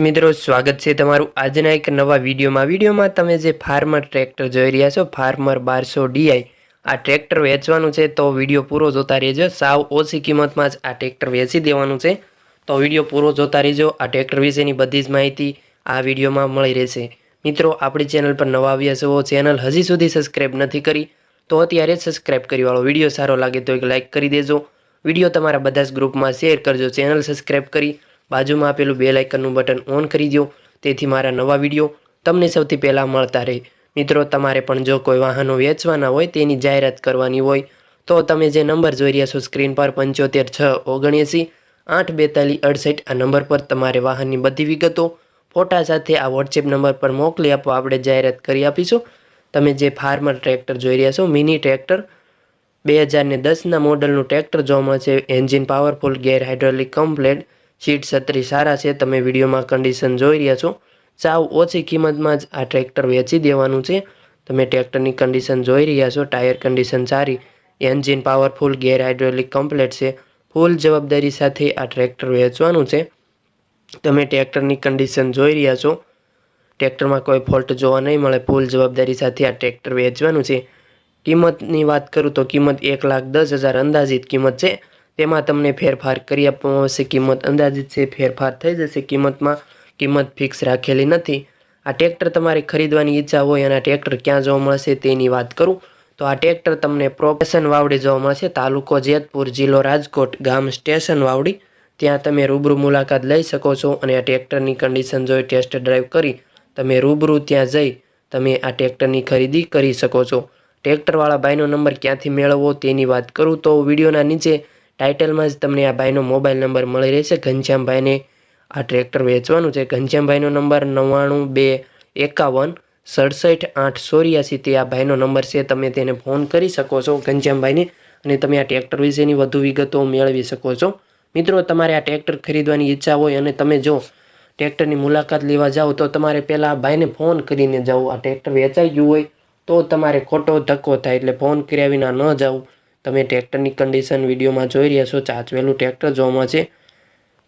મિત્રો, સ્વાગત છે તમારું આજના એક નવા વિડીયોમાં. વિડીયોમાં તમે જે ફાર્મર ટ્રેક્ટર જોઈ રહ્યા છો, ફાર્મર બારસો ડીઆઈ આ ટ્રેક્ટર વેચવાનું છે તો વીડિયો પૂરો જોતા રહેજો. સાવ ઓછી કિંમતમાં જ આ ટ્રેક્ટર વેચી દેવાનું છે. તો વીડિયો પૂરો જોતા રહેજો. આ ટ્રેક્ટર વિશેની બધી જ માહિતી આ વિડીયોમાં મળી રહેશે. મિત્રો, આપણી ચેનલ પર નવા આવ્યા છો, ચેનલ હજી સુધી સબસ્ક્રાઈબ નથી કરી, તો અત્યારે સબસ્ક્રાઈબ કરી વાળો. વીડિયો સારો લાગે તો એક લાઇક કરી દેજો. વીડિયો તમારા બધા જ ગ્રુપમાં શેર કરજો. ચેનલ સબસ્ક્રાઈબ કરી બાજુમાં આપેલું બે લાઇકનનું બટન ઓન કરી દો તેથી મારા નવા વીડિયો તમને સૌથી પહેલાં મળતા રહે. મિત્રો, તમારે પણ જો કોઈ વાહનો વેચવાના હોય તેની જાહેરાત કરવાની હોય, તો તમે જે નંબર જોઈ રહ્યા છો સ્ક્રીન પર પંચોતેર છ ઓગણએંસી, આઠ બેતાલીસ અડસઠ આ નંબર પર તમારે વાહનની બધી વિગતો ફોટા સાથે આ વોટ્સએપ નંબર પર મોકલી આપો, આપણે જાહેરાત કરી આપીશું. તમે જે ફાર્મર ટ્રેક્ટર જોઈ રહ્યા છો મિની ટ્રેક્ટર બે હજાર ને દસના મોડલનું ટ્રેક્ટર જોવા મળશે. Engine powerful gear hydraulic complete seat છત્રી સારા છે, તમે વિડીયોમાં કન્ડિશન જોઈ રહ્યા છો. સાવ ઓછી કિંમતમાં જ આ ટ્રેક્ટર વેચી દેવાનું છે. તમે ટ્રેક્ટરની કન્ડિશન જોઈ રહ્યા છો ટાયર કન્ડિશન સારી engine powerful gear hydraulic complete છે. ફૂલ જવાબદારી સાથે આ ટ્રેક્ટર વેચવાનું છે. તમે ટ્રેક્ટરની કન્ડિશન જોઈ રહ્યા છો. ટ્રેક્ટરમાં કોઈ ફોલ્ટ જોવા નહીં મળે ફૂલ જવાબદારી સાથે આ ટ્રેક્ટર વેચવાનું છે. કિંમતની વાત કરું તો કિંમત એક લાખ દસ હજાર અંદાજિત કિંમત છે. તેમાં તમને ફેરફાર કરી આપવામાં આવશે. કિંમત અંદાજિત છે, ફેરફાર થઈ જશે. કિંમતમાં કિંમત ફિક્સ રાખેલી નથી. આ ટ્રેક્ટર તમારે ખરીદવાની ઈચ્છા હોય અને ટ્રેક્ટર ક્યાં જોવા મળશે તેની વાત કરું. તો આ ટ્રેક્ટર તમને પ્રોફેશન વાવડી જોવા મળશે. તાલુકો જેતપુર જિલ્લો રાજકોટ ગામ સ્ટેશન વાવડી. ત્યાં તમે રૂબરૂ મુલાકાત લઈ શકો છો અને આ ટ્રેક્ટરની કન્ડિશન જોઈ ટેસ્ટ ડ્રાઈવ કરી તમે રૂબરૂ ત્યાં જઈ તમે આ ટ્રેક્ટરની ખરીદી કરી શકો છો. ટ્રેક્ટરવાળા ભાઈનો નંબર ક્યાંથી મેળવવો તેની વાત કરું. તો વિડીયોના નીચે ટાઇટલમાં જ તમને આ ભાઈનો મોબાઈલ નંબર મળી રહેશે. ઘનશ્યામભાઈને આ ટ્રેક્ટર વેચવાનું છે. ઘનશ્યામભાઈનો નંબર નવ્વાણું બે એકાવન સડસઠ આઠ ચોર્યાસી તે આ ભાઈનો નંબર છે. તમે તેને ફોન કરી શકો છો ઘનશ્યામભાઈને અને તમે આ ટ્રેક્ટર વિશેની વધુ વિગતો મેળવી શકો છો. મિત્રો, તમારે આ ટ્રેક્ટર ખરીદવાની ઈચ્છા હોય અને તમે જો ટ્રેક્ટરની મુલાકાત લેવા જાઓ તો તમારે પહેલાં આ ભાઈને ફોન કરીને જાઓ. આ ટ્રેક્ટર વેચાઈ ગયું હોય તો તમારે ખોટો ધક્કો થાય એટલે ફોન કર્યા વિના ન જાઓ. તમે ટ્રેક્ટરની કન્ડિશન વિડીયોમાં જોઈ રહ્યા છો, ચાચવેલું ટ્રેક્ટર જોવામાં છે.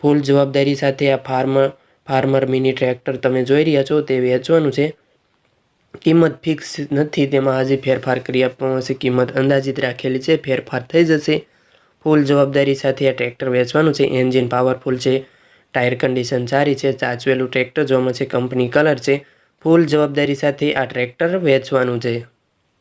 ફૂલ જવાબદારી સાથે આ ફાર્મર ફાર્મર મિની ટ્રેક્ટર તમે જોઈ રહ્યા છો, તે વેચવાનું છે. કિંમત ફિક્સ નથી, તેમાં હજી ફેરફાર કરી આપવામાં આવશે. કિંમત અંદાજિત રાખેલી છે, ફેરફાર થઈ જશે. ફૂલ જવાબદારી સાથે આ ટ્રેક્ટર વેચવાનું છે. એન્જિન પાવરફુલ છે, ટાયર કન્ડિશન સારી છે, ચાચવેલું ટ્રેક્ટર જોવામાં છે, કંપની કલર છે. ફૂલ જવાબદારી સાથે આ ટ્રેક્ટર વેચવાનું છે.